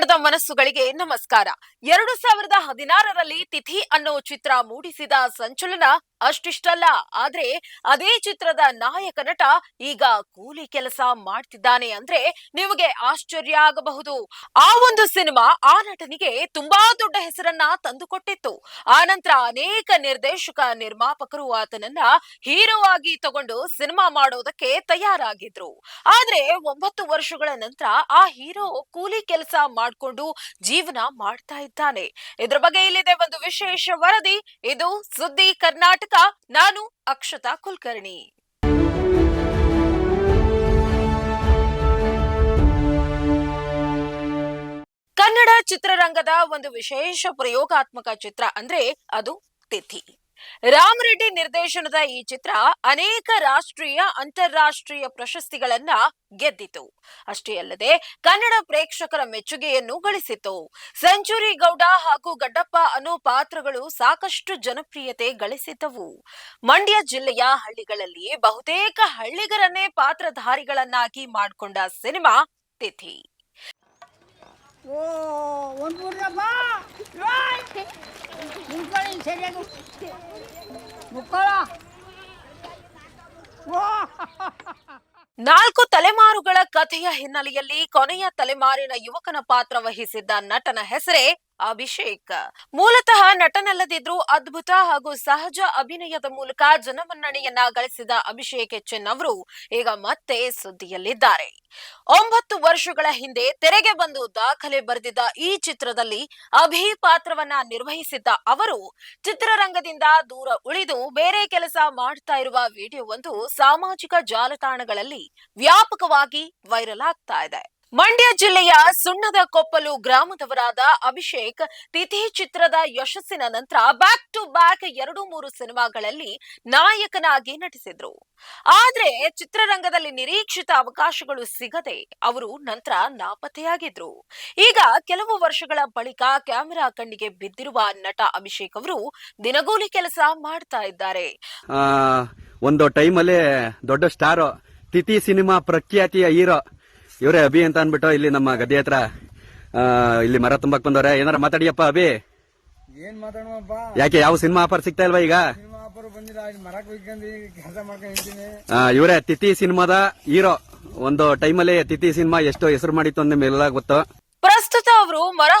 ಕನ್ನಡದ ಮನಸ್ಸುಗಳಿಗೆ ನಮಸ್ಕಾರ. ಎರಡು ಸಾವಿರದ ಹದಿನಾರರಲ್ಲಿ ತಿಥಿ ಅನ್ನೋ ಚಿತ್ರ ಮೂಡಿಸಿದ ಸಂಚಲನ ಅಷ್ಟಿಷ್ಟಲ್ಲ. ಆದ್ರೆ ಅದೇ ಚಿತ್ರದ ನಾಯಕ ನಟ ಈಗ ಕೂಲಿ ಕೆಲಸ ಮಾಡ್ತಿದ್ದಾನೆ ಅಂದ್ರೆ ನಿಮಗೆ ಆಶ್ಚರ್ಯ ಆಗಬಹುದು. ಆ ಒಂದು ಸಿನಿಮಾ ಆ ನಟನಿಗೆ ತುಂಬಾ ದೊಡ್ಡ ಹೆಸರನ್ನ ತಂದುಕೊಟ್ಟಿತ್ತು. ಆ ನಂತರ ಅನೇಕ ನಿರ್ದೇಶಕ, ನಿರ್ಮಾಪಕರು ಆತನನ್ನ ಹೀರೋ ಆಗಿ ತಗೊಂಡು ಸಿನಿಮಾ ಮಾಡೋದಕ್ಕೆ ತಯಾರಾಗಿದ್ರು. ಆದ್ರೆ ಒಂಬತ್ತು ವರ್ಷಗಳ ನಂತರ ಆ ಹೀರೋ ಕೂಲಿ ಕೆಲಸ ಮಾಡ್ಕೊಂಡು ಜೀವನ ಮಾಡ್ತಾ ಇದ್ದಾನೆ. ಇದ್ರ ಬಗ್ಗೆ ಇಲ್ಲಿದೆ ಒಂದು ವಿಶೇಷ ವರದಿ. ಇದು ಸುದ್ದಿ ಕರ್ನಾಟಕ. ನಾನು ಅಕ್ಷತಾ ಕುಲಕರ್ಣಿ. ಕನ್ನಡ ಚಿತ್ರರಂಗದ ಒಂದು ವಿಶೇಷ ಪ್ರಯೋಗಾತ್ಮಕ ಚಿತ್ರ ಅಂದ್ರೆ ಅದು ತಿಥಿ. ರಾಮ್ ರೆಡ್ಡಿ ನಿರ್ದೇಶನದ ಈ ಚಿತ್ರ ಅನೇಕ ರಾಷ್ಟ್ರೀಯ, ಅಂತಾರಾಷ್ಟ್ರೀಯ ಪ್ರಶಸ್ತಿಗಳನ್ನ ಗೆದ್ದಿತು. ಅಷ್ಟೇ ಅಲ್ಲದೆ ಕನ್ನಡ ಪ್ರೇಕ್ಷಕರ ಮೆಚ್ಚುಗೆಯನ್ನು ಗಳಿಸಿತು ಸೆಂಚುರಿ ಗೌಡ ಹಾಗೂ ಗಡ್ಡಪ್ಪ ಅನ್ನೋ ಪಾತ್ರಗಳು ಸಾಕಷ್ಟು ಜನಪ್ರಿಯತೆ ಗಳಿಸಿದ್ದವು. ಮಂಡ್ಯ ಜಿಲ್ಲೆಯ ಹಳ್ಳಿಗಳಲ್ಲಿ ಬಹುತೇಕ ಹಳ್ಳಿಗರನ್ನೇ ಪಾತ್ರಧಾರಿಗಳನ್ನಾಗಿ ಮಾಡಿಕೊಂಡ ಸಿನಿಮಾ ತಿಥಿ. ಸರಿಯಾಗಿ. ನಾಲ್ಕು ತಲೆಮಾರುಗಳ ಕಥೆಯ ಹಿನ್ನೆಲೆಯಲ್ಲಿ ಕೊನೆಯ ತಲೆಮಾರಿನ ಯುವಕನ ಪಾತ್ರ ವಹಿಸಿದ್ದ ನಟನ ಹೆಸರೇ ಅಭಿಷೇಕ್. ಮೂಲತಃ ನಟನಲ್ಲದಿದ್ರೂ ಅದ್ಭುತ ಹಾಗೂ ಸಹಜ ಅಭಿನಯದ ಮೂಲಕ ಜನಮನ್ನಣೆಯನ್ನ ಗಳಿಸಿದ ಅಭಿಷೇಕ್ ಎಚ್ಚನ್ ಅವರು ಈಗ ಮತ್ತೆ ಸುದ್ದಿಯಲ್ಲಿದ್ದಾರೆ. ಒಂಬತ್ತು ವರ್ಷಗಳ ಹಿಂದೆ ತೆರೆಗೆ ಬಂದು ದಾಖಲೆ ಬರೆದಿದ್ದ ಈ ಚಿತ್ರದಲ್ಲಿ ಅಭಿ ಪಾತ್ರವನ್ನ ನಿರ್ವಹಿಸಿದ್ದ ಅವರು ಚಿತ್ರರಂಗದಿಂದ ದೂರ ಉಳಿದು ಬೇರೆ ಕೆಲಸ ಮಾಡ್ತಾ ಇರುವ ವಿಡಿಯೋವೊಂದು ಸಾಮಾಜಿಕ ಜಾಲತಾಣಗಳಲ್ಲಿ ವ್ಯಾಪಕವಾಗಿ ವೈರಲ್ ಆಗ್ತಾ ಇದೆ. ಮಂಡ್ಯ ಜಿಲ್ಲೆಯ ಸುಣ್ಣದ ಕೊಪ್ಪಲು ಗ್ರಾಮದವರಾದ ಅಭಿಷೇಕ್, ತಿಥಿ ಚಿತ್ರದ ಯಶಸ್ಸಿನ ನಂತರ ಬ್ಯಾಕ್ ಟು ಬ್ಯಾಕ್ ಎರಡು ಮೂರು ಸಿನಿಮಾಗಳಲ್ಲಿ ನಾಯಕನಾಗಿ ನಟಿಸಿದ್ರು. ಆದ್ರೆ ಚಿತ್ರರಂಗದಲ್ಲಿ ನಿರೀಕ್ಷಿತ ಅವಕಾಶಗಳು ಸಿಗದೆ ಅವರು ನಂತರ ನಾಪತ್ತೆಯಾಗಿದ್ರು. ಈಗ ಕೆಲವು ವರ್ಷಗಳ ಬಳಿಕ ಕ್ಯಾಮೆರಾ ಕಣ್ಣಿಗೆ ಬಿದ್ದಿರುವ ನಟ ಅಭಿಷೇಕ್ ಅವರು ದಿನಗೂಲಿ ಕೆಲಸ ಮಾಡ್ತಾ ಇದ್ದಾರೆ. ಒಂದು ಟೈಮಲ್ಲಿ ದೊಡ್ಡ ಸ್ಟಾರ್ ತಿಥಿ ಸಿನಿಮಾ ಪ್ರಖ್ಯಾತಿಯ ಹೀರೋ ಇವರೇ ಅಭಿ ಅಂತ ಅನ್ಬಿಟ್ಟು ಇಲ್ಲಿ ನಮ್ಮ ಗದ್ದೆ ಹತ್ರ ಆ, ಇಲ್ಲಿ ಮರ ತುಂಬಕ್ ಬಂದವ್ರೆ. ಏನಾರ ಮಾತಾಡಿಯಪ್ಪ ಅಭಿ? ಏನ್ ಮಾತಾಡುವಪ್ಪ? ಯಾಕೆ ಯಾವ ಸಿನಿಮಾ ಆಫರ್ ಸಿಗ್ತಾ ಇಲ್ವಾ ಈಗ? ಸಿನಿಮಾ ಆಫರ್ ಬಂದಿಲ್ಲ ಇಲ್ಲಿ ಮರಕ್ ಹೋಗ್ಕೊಂಡು ಕೆಲಸ ಮಾಡ್ಕೊಂಡು ನಿಂತೀನಿ ಆ, ಇವರೇ ತಿಥಿ ಸಿನಿಮಾದ ಹೀರೋ. ಒಂದು ಟೈಮಲ್ಲಿ ತಿಥಿ ಸಿನಿಮಾ ಎಷ್ಟು ಹೆಸರು ಮಾಡಿತ್ತು ಅಂದ್ರೆ ನಿಮ್ಗೆಲ್ಲ ಗೊತ್ತು. ಪ್ರಸ್ತುತ ಅವರು ಮರ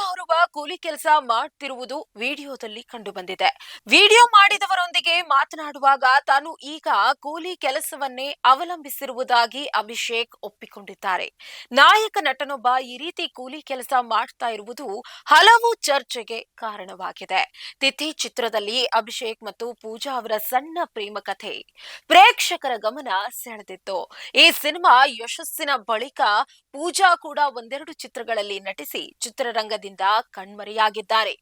ಕೂಲಿ ಕೆಲಸ ಮಾಡ್ತಿರುವುದು ವಿಡಿಯೋದಲ್ಲಿ ಕಂಡುಬಂದಿದೆ. ವಿಡಿಯೋ ಮಾಡಿದವರೊಂದಿಗೆ ಮಾತನಾಡುವಾಗ ತಾನು ಈಗ ಕೂಲಿ ಕೆಲಸವನ್ನೇ ಅವಲಂಬಿಸಿರುವುದಾಗಿ ಅಭಿಷೇಕ್ ಒಪ್ಪಿಕೊಂಡಿದ್ದಾರೆ. ನಾಯಕ ನಟನೊಬ್ಬ ಈ ರೀತಿ ಕೂಲಿ ಕೆಲಸ ಮಾಡ್ತಾ ಇರುವುದು ಹಲವು ಚರ್ಚೆಗೆ ಕಾರಣವಾಗಿದೆ. ತಿಥಿ ಚಿತ್ರದಲ್ಲಿ ಅಭಿಷೇಕ್ ಮತ್ತು ಪೂಜಾ ಅವರ ಸಣ್ಣ ಪ್ರೇಮ ಕಥೆ. ಪ್ರೇಕ್ಷಕರ ಗಮನ ಸೆಳೆದಿತ್ತು. ಈ ಸಿನಿಮಾ ಯಶಸ್ಸಿನ ಬಳಿಕ ಪೂಜಾ ಕೂಡ ಒಂದೆರಡು ಚಿತ್ರಗಳಲ್ಲಿ ನಟಿಸಿ ಚಿತ್ರರಂಗದಿಂದ ಕಣ್ಮರೆಯಾಗಿದ್ದಾರೆ.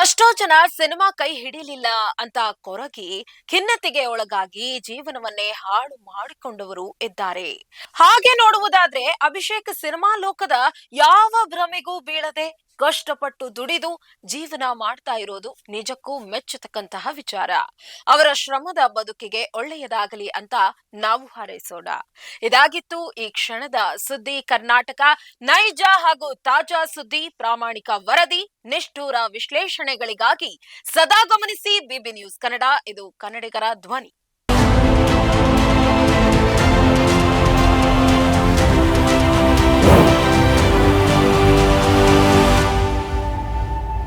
ಎಷ್ಟೋ ಜನ ಸಿನಿಮಾ ಕೈ ಹಿಡಿಲಿಲ್ಲ ಅಂತ ಕೊರಗಿ ಖಿನ್ನತೆಗೆ ಒಳಗಾಗಿ ಜೀವನವನ್ನೇ ಹಾಳು ಮಾಡಿಕೊಂಡವರು ಇದ್ದಾರೆ. ಹಾಗೆ ನೋಡುವುದಾದ್ರೆ ಅಭಿಷೇಕ್ ಸಿನಿಮಾ ಲೋಕದ ಯಾವ ಭ್ರಮೆಗೂ ಬೀಳದೆ ಕಷ್ಟಪಟ್ಟು ದುಡಿದು ಜೀವನ ಮಾಡ್ತಾ ಇರೋದು ನಿಜಕ್ಕೂ ಮೆಚ್ಚತಕ್ಕಂತಹ ವಿಚಾರ. ಅವರ ಶ್ರಮದ ಬದುಕಿಗೆ ಒಳ್ಳೆಯದಾಗಲಿ ಅಂತ ನಾವು ಹಾರೈಸೋಣ. ಇದಾಗಿತ್ತು ಈ ಕ್ಷಣದ ಸುದ್ದಿ ಕರ್ನಾಟಕ. ನೈಜ ಹಾಗೂ ತಾಜಾ ಸುದ್ದಿ, ಪ್ರಾಮಾಣಿಕ ವರದಿ, ನಿಷ್ಠೂರ ವಿಶ್ಲೇಷಣೆಗಳಿಗಾಗಿ ಸದಾ ಗಮನಿಸಿ ಬಿಬಿ ನ್ಯೂಸ್ ಕನ್ನಡ. ಇದು ಕನ್ನಡಿಗರ ಧ್ವನಿ.